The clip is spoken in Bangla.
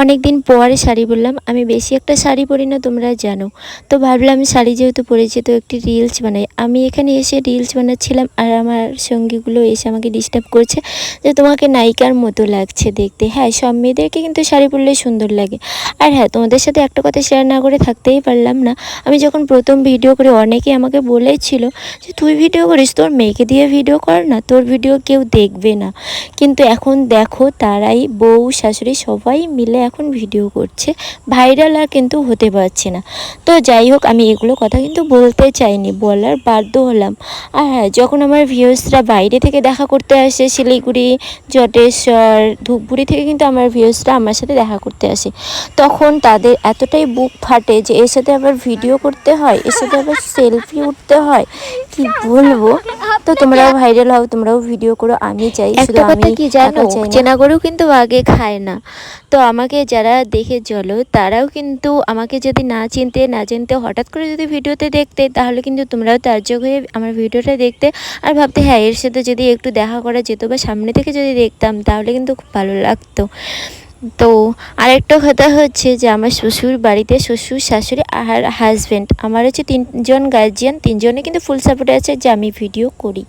অনেক দিন পরে শাড়ি পরলাম। আমি বেশি একটা শাড়ি পরি না, তোমরা জানো। তো ভাবলাম শাড়ি যেহেতু পরেছি, তো একটি রিলস বানাই। আমি এখানে এসে রিলস বানাচ্ছিলাম আর আমার সঙ্গীগুলো এসে আমাকে ডিস্টার্ব করছে যে তোমাকে নায়িকার মতো লাগছে দেখতে। হ্যাঁ সব মেয়েদেরকে কিন্তু শাড়ি পরলে সুন্দর লাগে। আর হ্যাঁ তোমাদের সাথে একটা কথা শেয়ার না করে থাকতেই পারলাম না। আমি যখন প্রথম ভিডিও করে অনেকে আমাকে বলেছিল যে, তুই ভিডিও করিস, তোর মেয়েকে দিয়ে ভিডিও কর না, তোর ভিডিও কেউ দেখবে না। কিন্তু এখন দেখো, তারাই বউ, শাশুড়ি সবাই মিলে এখন ভিডিও করছে ভাইরাল আর কিন্তু হতে পারছে না। তো যাই হোক, আমি এগুলো কথা কিন্তু বলতে চাইনি, বলার বাধ্য হলাম। আর হ্যাঁ যখন আমার ভিউসরা বাইরে থেকে দেখা করতে আসে, শিলিগুড়ি, জটেশ্বর, ধূপগুড়ি থেকে কিন্তু আমার ভিউসরা আমার সাথে দেখা করতে আসে, তখন তাদের এতটাই বুক ফাটে যে এর সাথে আবার ভিডিও করতে হয়, এর সাথে আবার সেলফি উঠতে হয়, কি বলব? তো তোমরাও ভাইরাল হও তোমরাও ভিডিও করো আমি চাই একটা কথা কি জানো। চেনা গরু কিন্তু আগে খায় না। তো আমাকে যারা দেখে চলো তারাও কিন্তু আমাকে যদি না চিনতে না চিনতে হঠাৎ করে যদি ভিডিওতে দেখতে তাহলে কিন্তু তোমরাও তার্জক হয়ে আমার ভিডিওটা দেখতে আর ভাবতে হ্যাঁ এর সাথে যদি একটু দেখা করা যেত বা সামনে থেকে যদি দেখতাম তাহলে কিন্তু খুব ভালো লাগতো। তো আরেকটা কথা হচ্ছে যে আমার শ্বশুর বাড়িতে শ্বশুর, শাশুড়ি আর হাজব্যান্ড আমার হচ্ছে তিনজন গার্জিয়ান তিনজনে কিন্তু ফুল সাপোর্টে আছে যে আমি ভিডিও করি।